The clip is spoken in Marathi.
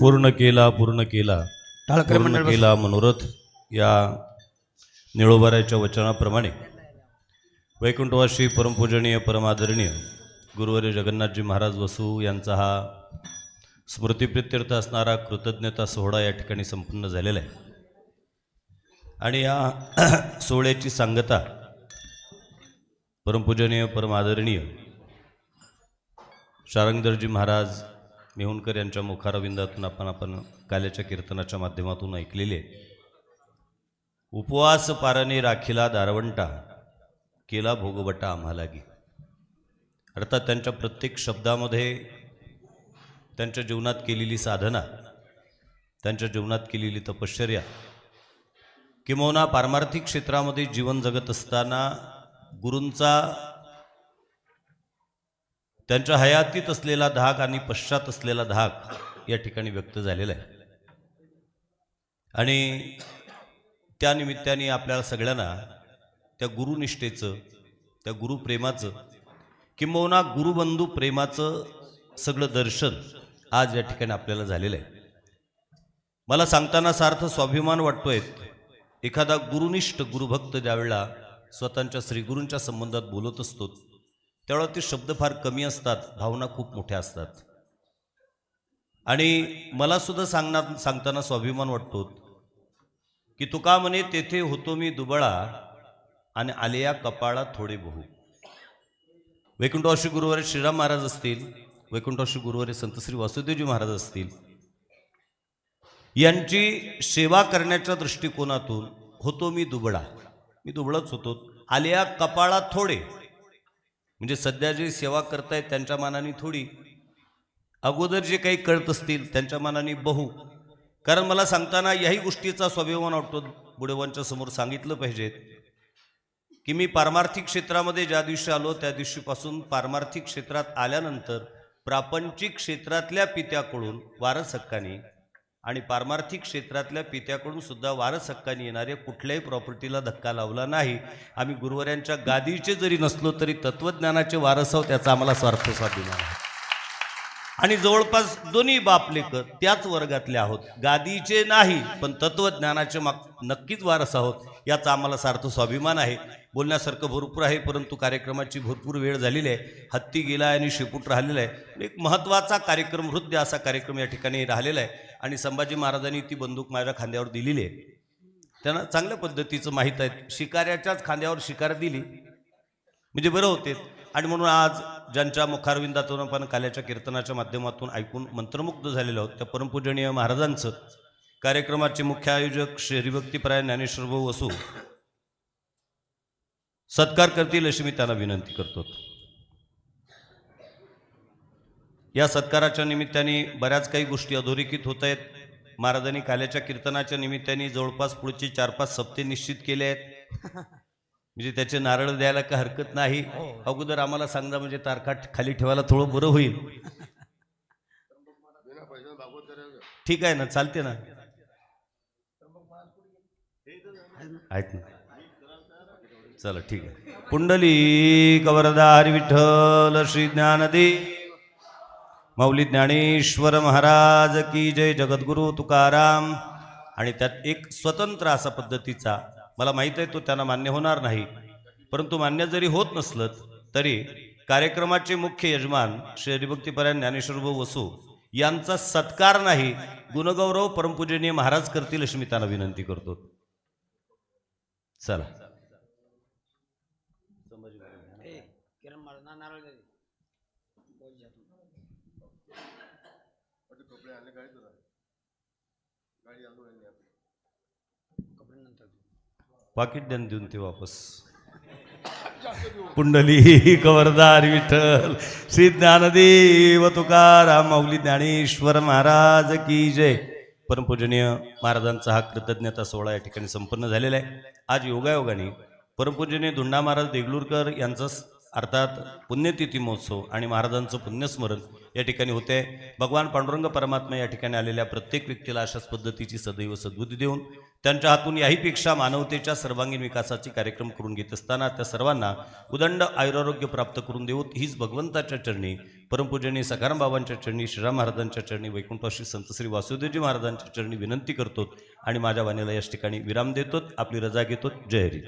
पूर्ण केला पूर्ण केला. टाळकरी पूर्ण मंडळ केला मनोरथ या निळोबाराच्या वचनाप्रमाणे. वैकुंठवासी परमपूजनीय परमादरणीय गुरुवर्य जगन्नाथजी महाराज वसू यांचा हा स्मृतिप्रित्यर्थ असणारा कृतज्ञता सोहळा या ठिकाणी संपन्न झालेला आहे. आणि या सोहळ्याची सांगता परमपूजनीय परमादरणीय शारंगधरजी महाराज मेहुणकर यांच्या मुखारविंदातून आपण आपण काल्याच्या कीर्तनाच्या माध्यमातून ऐकलेले उपवास पाराने राखीला दारवंटा केला भोगवटा आम्हालागी अर्थात त्यांच्या प्रत्येक शब्दामध्ये त्यांच्या जीवनात केलेली साधना त्यांच्या जीवनात केलेली तपश्चर्या किंबहुना पारमार्थिक क्षेत्रामध्ये जीवन जगत असताना गुरूंचा त्यांच्या हयातीत असलेला धाक आणि पश्चात असलेला धाक या ठिकाणी व्यक्त झालेला आहे. आणि त्या निमित्ताने आपल्याला सगळ्यांना त्या गुरुनिष्ठेचं त्या गुरुप्रेमाचं किंबहुना गुरुबंधू प्रेमाचं सगळं दर्शन आज या ठिकाणी आपल्याला झालेलं आहे. मला सांगताना सार्थ स्वाभिमान वाटतोय एखादा गुरुनिष्ठ गुरुभक्त ज्यावेळेला स्वतःच्या श्रीगुरूंच्या संबंधात बोलत असतो त्यावेळेला ते शब्द फार कमी असतात भावना खूप मोठ्या असतात. आणि मला सुद्धा सांगणार सांगताना स्वाभिमान वाटतो की तुका म्हणे तेथे होतो मी दुबळा आणि आलेया कपाळा थोडे बहु. वैकुंठवाशी गुरुवारी श्रीराम महाराज असतील वैकुंठवाशी गुरुवारी संत श्री वासुदेवजी महाराज असतील यांची सेवा करण्याच्या दृष्टिकोनातून होतो मी दुबळा. मी दुबळच होतो. आलिया कपाळा थोडे. म्हणजे सध्या जे सेवा करतायत त्यांच्या मानाने थोडी. अगोदर जे काही कळत असतील त्यांच्या मानाने बहु. कारण मला सांगताना याही गोष्टीचा स्वाभिमान वाटतो बुडेवांच्या समोर सांगितलं पाहिजेत. की मी पारमार्थिक क्षेत्रामध्ये ज्या दिवशी आलो त्या दिवशीपासून पारमार्थिक क्षेत्रात आल्यानंतर प्रापंचिक क्षेत्रातल्या पित्याकडून वारस हक्काने आणि पारमार्थिक क्षेत्रातल्या पित्याकडून सुद्धा वारस हक्काने येणाऱ्या कुठल्याही प्रॉपर्टीला धक्का लावला नाही. आम्ही गुरुवाऱ्यांच्या गादीचे जरी नसलो तरी तत्वज्ञानाचे वारस आहोत त्याचा आम्हाला स्वार्थ स्वाभिमान आहे आणि जवळपास दोन्ही बापलेकर त्याच वर्गातले आहोत. गादीचे नाही पण तत्वज्ञानाचे माग नक्कीच वारस आहोत याचा आम्हाला सार्थ स्वाभिमान आहे. बोलण्यासारखं भरपूर आहे परंतु कार्यक्रमाची भरपूर वेळ झालेली आहे. हत्ती गेला आहे आणि शेपूट राहिलेला आहे. म्हणजे एक महत्त्वाचा कार्यक्रम हृदय असा कार्यक्रम या ठिकाणी राहिलेला आहे. आणि संभाजी महाराजांनी ती बंदूक माझ्या खांद्यावर दिलेली आहे. त्यांना चांगल्या पद्धतीचं माहीत आहे. शिकाऱ्याच्याच खांद्यावर शिकार दिली. म्हणजे बरं होते. आणि म्हणून आज ज्यांच्या मुखारविंदातून आपण काल्याच्या कीर्तनाच्या माध्यमातून ऐकून मंत्रमुग्ध झालेलो आहोत त्या परमपूजनीय महाराजांचं कार्यक्रमाचे मुख्य आयोजक श्री हरिभक्तीपरायण ज्ञानेश्वर भाऊ असू सत्कार करतील अशी मी त्यांना विनंती करतो. या सत्काराच्या निमित्ताने बऱ्याच काही गोष्टी अधोरेखित होत आहेत. महाराजांनी काल्याच्या कीर्तनाच्या निमित्ताने जवळपास पुढचे चार पाच सप्ते निश्चित केले आहेत. म्हणजे त्याचे नारळ द्यायला काही हरकत नाही. अगोदर आम्हाला सांगा म्हणजे तारखा खाली ठेवायला थोडं बरं होईल. ठीक आहे ना चालते ना. आहेत ना? चला ठीक आहे. पुंडली कवरदा विठ्ठल श्री ज्ञानदेव. माऊली ज्ञानेश्वर महाराज की जय जगद्गुरु तुकाराम. आणि त्यात एक स्वतंत्र असा पद्धतीचा मला माहीत आहे तो त्यांना मान्य होणार नाही. परंतु मान्य जरी होत नसलं तरी कार्यक्रमाचे मुख्य यजमान श्री हरिभक्तीपरायण ज्ञानेश्वर भाऊ वसू यांचा सत्कार नाही गुणगौरव परमपूजनीय महाराज करतील अशी मी त्यांना विनंती करतो. चला. महाराज नारळ दे. कपडे नंतर. पाकिट द्या न देऊन ते वापस. पुंडली कवरदार विठ्ठल श्री ज्ञानदेव तुकाराम माऊली ज्ञानेश्वर महाराज की जय. परमपूजनीय महाराजांचा हा कृतज्ञता सोहळा या ठिकाणी संपन्न झालेला आहे. आज योगायोगाने परमपूजनीय धुंडा महाराज देगलूरकर यांचा अर्थात पुण्यतिथी महोत्सव आणि महाराजांचं पुण्यस्मरण या ठिकाणी होते. भगवान पांडुरंग परमात्मा या ठिकाणी आलेल्या प्रत्येक व्यक्तीला अशाच पद्धतीची सदैव सद्बुद्धी देऊन त्यांच्या हातून याहीपेक्षा मानवतेच्या सर्वांगीण विकासाचे कार्यक्रम करून घेत असताना त्या सर्वांना उदंड आयुरारोग्य प्राप्त करून देऊत हीच भगवंताच्या चरणी परमपूजनी सखाराम बाबांच्या चरणी श्रीराम महाराजांच्या चरणी वैकुंठवाशी संत श्री वासुदेवजी महाराजांच्या चरणी विनंती करतो आणि माझ्या वाणीला याच ठिकाणी विराम देतो आपली रजा घेतो जय हरी.